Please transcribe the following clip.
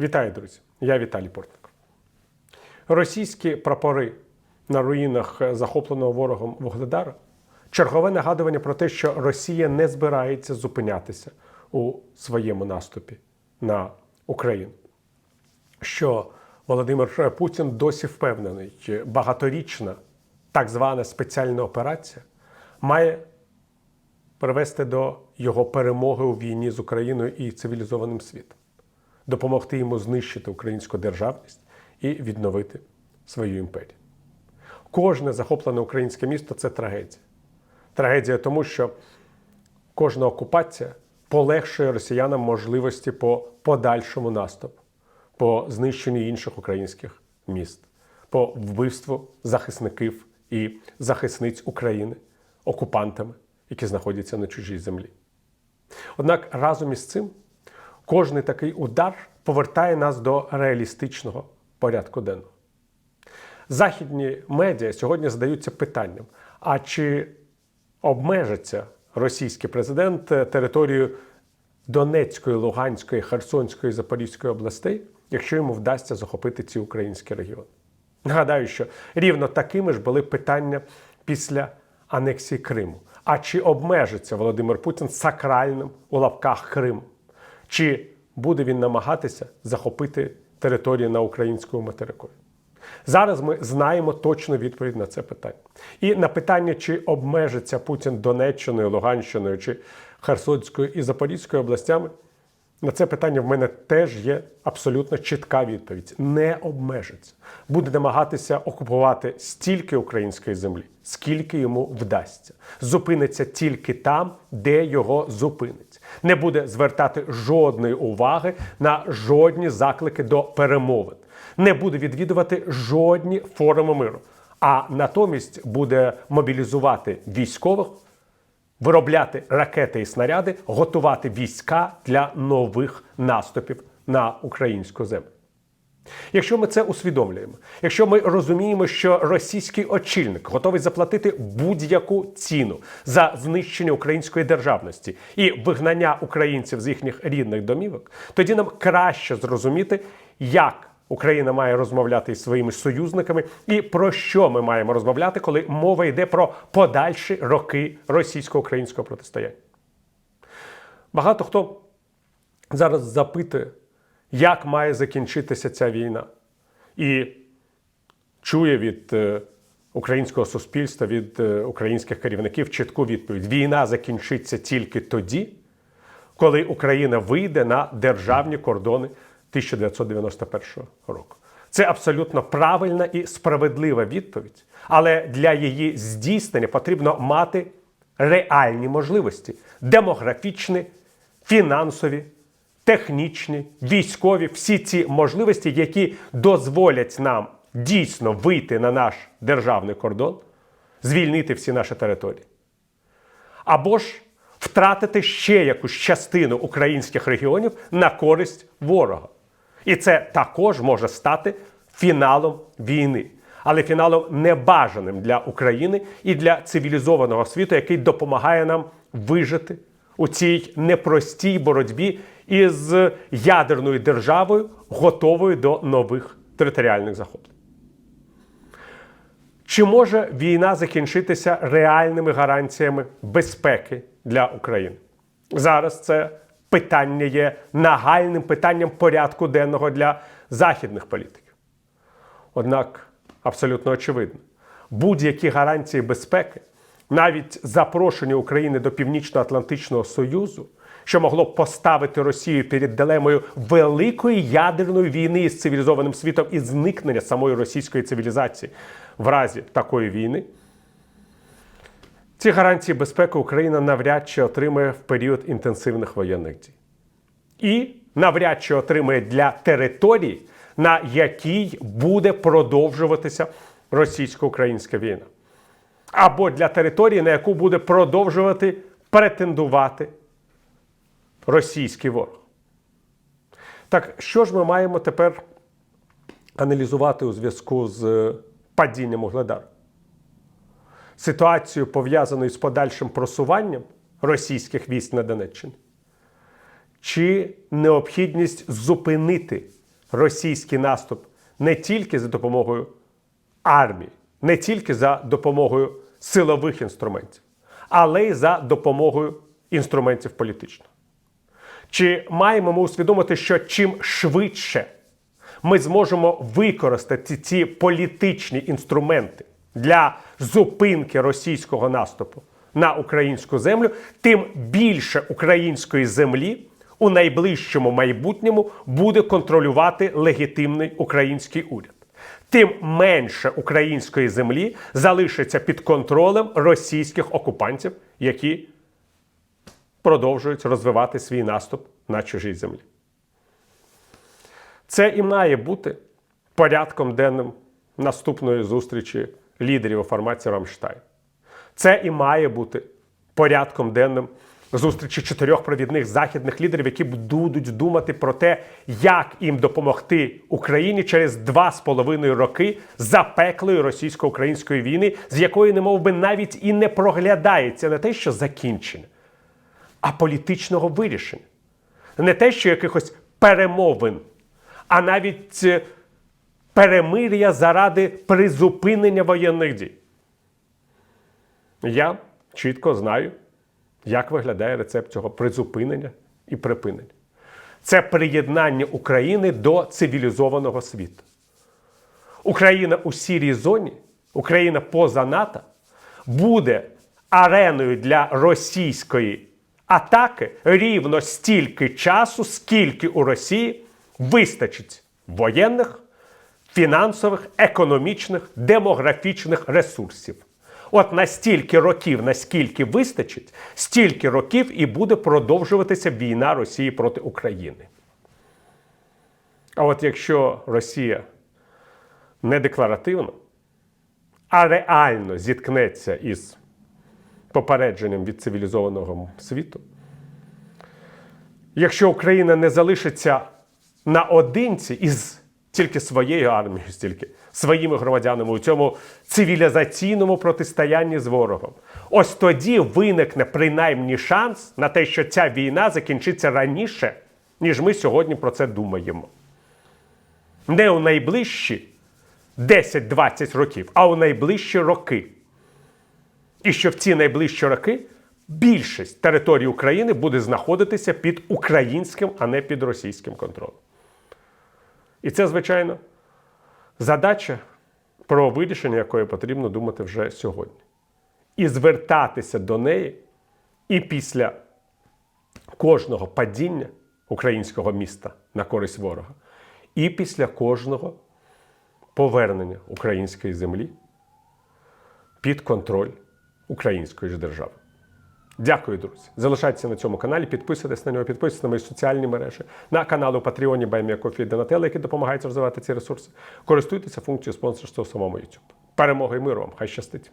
Вітаю, друзі! Я Віталій Портник. Російські прапори на руїнах захопленого ворогом Вугледара чергове нагадування про те, що Росія не збирається зупинятися у своєму наступі на Україну. Що Володимир Путін досі впевнений, що багаторічна так звана спеціальна операція має привести до його перемоги у війні з Україною і цивілізованим світом, допомогти йому знищити українську державність і відновити свою імперію. Кожне захоплене українське місто це трагедія. Трагедія тому, що кожна окупація полегшує росіянам можливості по подальшому наступу, по знищенню інших українських міст, по вбивству захисників і захисниць України окупантами, які знаходяться на чужій землі. Однак разом із цим кожний такий удар повертає нас до реалістичного порядку денного. Західні медіа сьогодні задаються питанням: а чи обмежиться російський президент територію Донецької, Луганської, Херсонської, Запорізької областей, якщо йому вдасться захопити ці українські регіони? Нагадаю, що рівно такими ж були питання після анексії Криму. А чи обмежиться Володимир Путін сакральним у лапках Кримом? Чи буде він намагатися захопити територію на українському материкові? Зараз ми знаємо точну відповідь на це питання. І на питання, чи обмежиться Путін Донеччиною, Луганщиною, чи Херсонською і Запорізькою областями, на це питання в мене теж є абсолютно чітка відповідь: не обмежиться. Буде намагатися окупувати стільки української землі, скільки йому вдасться. Зупиниться тільки там, де його зупинить. Не буде звертати жодної уваги на жодні заклики до перемовин. Не буде відвідувати жодні форуми миру, а натомість буде мобілізувати військових виробляти ракети і снаряди, готувати війська для нових наступів на українську землю. Якщо ми це усвідомлюємо, якщо ми розуміємо, що російський очільник готовий заплатити будь-яку ціну за знищення української державності і вигнання українців з їхніх рідних домівок, тоді нам краще зрозуміти, як Україна має розмовляти із своїми союзниками, і про що ми маємо розмовляти, коли мова йде про подальші роки російсько-українського протистояння. Багато хто зараз запитує, як має закінчитися ця війна, і чує від е, українського суспільства, від е, українських керівників чітку відповідь: війна закінчиться тільки тоді, коли Україна вийде на державні кордони 1991 року. Це абсолютно правильна і справедлива відповідь, але для її здійснення потрібно мати реальні можливості: демографічні, фінансові, технічні, військові всі ці можливості, які дозволять нам дійсно вийти на наш державний кордон, звільнити всі наші території. Або ж втратити ще якусь частину українських регіонів на користь ворога. І це також може стати фіналом війни, але фіналом небажаним для України і для цивілізованого світу, який допомагає нам вижити у цій непростій боротьбі із ядерною державою, готовою до нових територіальних захоплень. Чи може війна закінчитися реальними гарантіями безпеки для України? Зараз це питання є нагальним питанням порядку денного для західних політиків. Однак абсолютно очевидно, будь-які гарантії безпеки, навіть запрошення України до Північно-Атлантичного Союзу, що могло б поставити Росію перед дилемою великої ядерної війни з цивілізованим світом і зникнення самої російської цивілізації в разі такої війни. Ці гарантії безпеки Україна навряд чи отримає в період інтенсивних воєнних дій. І навряд чи отримає для території, на якій буде продовжуватися російсько-українська війна. Або для території, на яку буде продовжувати претендувати російський ворог. Так, що ж ми маємо тепер аналізувати у зв'язку з падінням Угледару? Ситуацію пов'язану з подальшим просуванням російських військ на Донеччині? Чи необхідність зупинити російський наступ не тільки за допомогою армії, не тільки за допомогою силових інструментів, але й за допомогою інструментів політичних. Чи маємо ми усвідомити, що чим швидше ми зможемо використати ці політичні інструменти для зупинки російського наступу на українську землю, тим більше української землі у найближчому майбутньому буде контролювати легітимний український уряд. Тим менше української землі залишиться під контролем російських окупантів, які продовжують розвивати свій наступ на чужій землі. Це і має бути порядком денним наступної зустрічі лідерів у форматі Рамштайн. Це і має бути порядком денним зустрічі чотирьох провідних західних лідерів, які будуть думати про те, як їм допомогти Україні через два з половиною роки запеклої російсько-української війни, з якої, немов би, навіть і не проглядається не те, що закінчення, а політичного вирішення. Не те, що якихось перемовин, а навіть е, перемир'я заради призупинення воєнних дій. Я чітко знаю, як виглядає рецепт цього призупинення і припинення. Це приєднання України до цивілізованого світу. Україна у сірій зоні, Україна поза НАТО буде ареною для російської атаки рівно стільки часу, скільки у Росії вистачить воєнних, фінансових, економічних, демографічних ресурсів. От настільки років, наскільки вистачить, стільки років і буде продовжуватися війна Росії проти України. А от якщо Росія не декларативно, а реально зіткнеться із попередженням від цивілізованого світу, якщо Україна не залишиться наодинці із тільки своєю армією, стільки своїми громадянами у цьому цивілізаційному протистоянні з ворогом, ось тоді виникне принаймні шанс на те, що ця війна закінчиться раніше, ніж ми сьогодні про це думаємо. Не у найближчі 10-20 років, а у найближчі роки. І що в ці найближчі роки більшість території України буде знаходитися під українським, а не під російським контролем. І це, звичайно, задача, про вирішення якої потрібно думати вже сьогодні. І звертатися до неї і після кожного падіння українського міста на користь ворога, і після кожного повернення української землі під контроль української ж держави. Дякую, друзі. Залишайтеся на цьому каналі, підписуйтесь на нього, підписуйтесь на мої соціальні мережі, на канал у Патреоні Байміакофі і Донателло, які допомагають розвивати ці ресурси. Користуйтеся функцією спонсорства у самому YouTube. Перемоги і миру вам! Хай щастить!